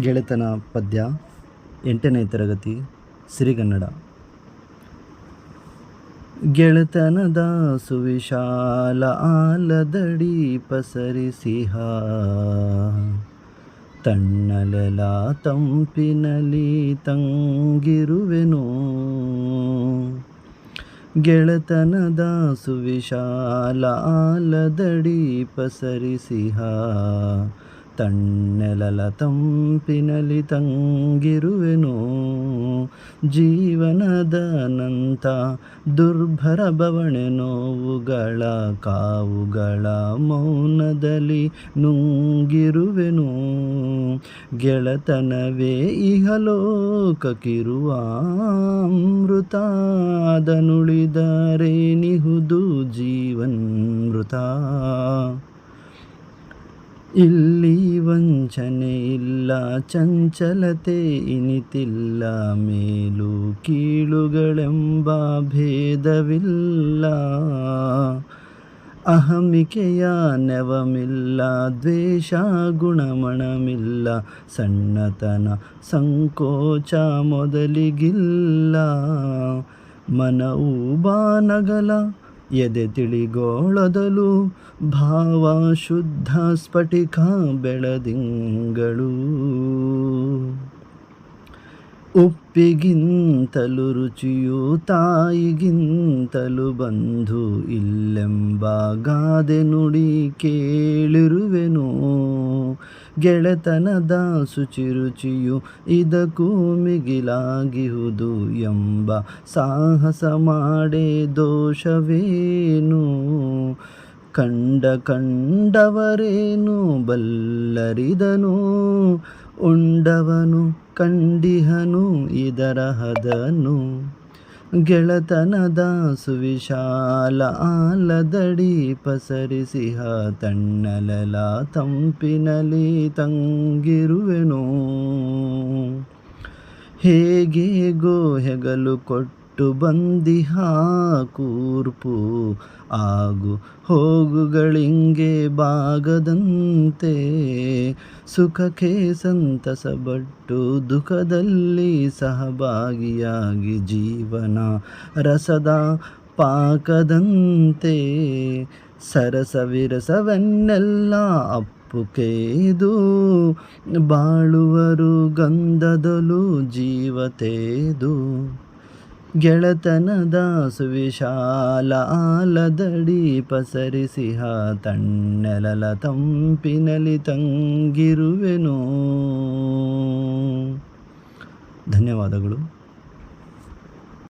ಗೆಳೆತನ ಪದ್ಯ ಎಂಟನೇ ತರಗತಿ, ಸಿರಿಗನ್ನಡ. ಗೆಳೆತನದ ಸುವಿಶಾಲ ಆಲದಡಿ ಪಸರಿಸಿಹ ತಣ್ಣಲೆಲ ತಂಪಿನಲಿ ತಂಗಿರುವೆನು. ಗೆಳೆತನದ ಸುವಿಶಾಲ ಆಲದಡಿ ಪಸರಿಸಿಹ ತಣ್ಣೆಲಲ ತಂಪಿನಲಿ ತಂಗಿರುವೆನು. ಜೀವನದ ನಂತ ದುರ್ಭರ ಬವಣೆ ನೋವುಗಳ ಕಾವುಗಳ ಮೌನದಲ್ಲಿ ನುಂಗಿರುವೆನು. ಗೆಳತನವೇ ಇಹಲೋಕಕ್ಕಿರುವ ಅಮೃತ ಅದನುಳಿದರೇನಿಹುದು ಜೀವನ್ಮೃತ. ಇಲ್ಲಿ ವಂಚನೆ ಇಲ್ಲ, ಚಂಚಲತೆ ಇನಿತಿಲ್ಲ, ಮೇಲು ಕೀಳುಗಳೆಂಬ ಭೇದವಿಲ್ಲ. ಅಹಮಿಕೆಯ ನೆವಮಿಲ್ಲ, ದ್ವೇಷ ಗುಣಮಣಮಿಲ್ಲ, ಸಣ್ಣತನ ಸಂಕೋಚ ಮೊದಲಿಗಿಲ್ಲ. ಮನವು ಬಾನಗಲ ಎದೆ ತಿಳಿಗೋಳದಲು ಭಾವ ಶುದ್ಧ ಸ್ಫಟಿಕ ಬೆಳದಿಂಗಳು. ಉಪ್ಪಿಗಿಂತಲೂ ರುಚಿಯು ತಾಯಿಗಿಂತಲೂ ಬಂಧು ಇಲ್ಲೆಂಬ ಗಾದೆ ನುಡಿ ಕೇಳಿರುವೆನು. ಗೆಳೆತನದ ಶುಚಿರುಚಿಯು ಇದಕ್ಕೂ ಮಿಗಿಲಾಗಿಹುದು ಎಂಬ ಸಾಹಸ ಮಾಡೇ ದೋಷವೇನು? ಕಂಡ ಕಂಡವರೇನು ಬಲ್ಲರಿದನು? ಉಂಡವನು ಕಂಡಿಹನು ಇದರ ಹದನು? ಗೆಳತನದ ಸುವಿಶಾಲ ಆಲದಡಿ ಪಸರಿಸಿಹ ತಣ್ಣಲೆಲ ತಂಪಿನಲಿ ತಂಗಿರುವೆನು. ಹೇಗೆ ಹೆಗಲು ಕೊಟ್ಟು ಬಂದಿಹ ಕೂರ್ಪು. ಆಗು ಹೋಗುಗಳಿಂಗೆ ಬಾಗದಂತೆ ಸುಖಕ್ಕೆ ಸಂತಸಪಟ್ಟು ದುಃಖದಲ್ಲಿ ಸಹಭಾಗಿಯಾಗಿ ಜೀವನ ರಸದ ಪಾಕದಂತೆ ಸರಸವಿರಸವನ್ನೆಲ್ಲ ಅಪ್ಪುಕೇದು ಬಾಳುವರು ಗಂಧದಲು ಜೀವತೇದು ಗೆಳೆತನದ ಸುವಿಶಾಲ ಆಲದಡಿ ಪಸರಿಸಿಹ ತಣ್ಣೆಲಲ ತಂಪಿನಲಿ ತಂಗಿರುವೆನು. ಧನ್ಯವಾದಗಳು.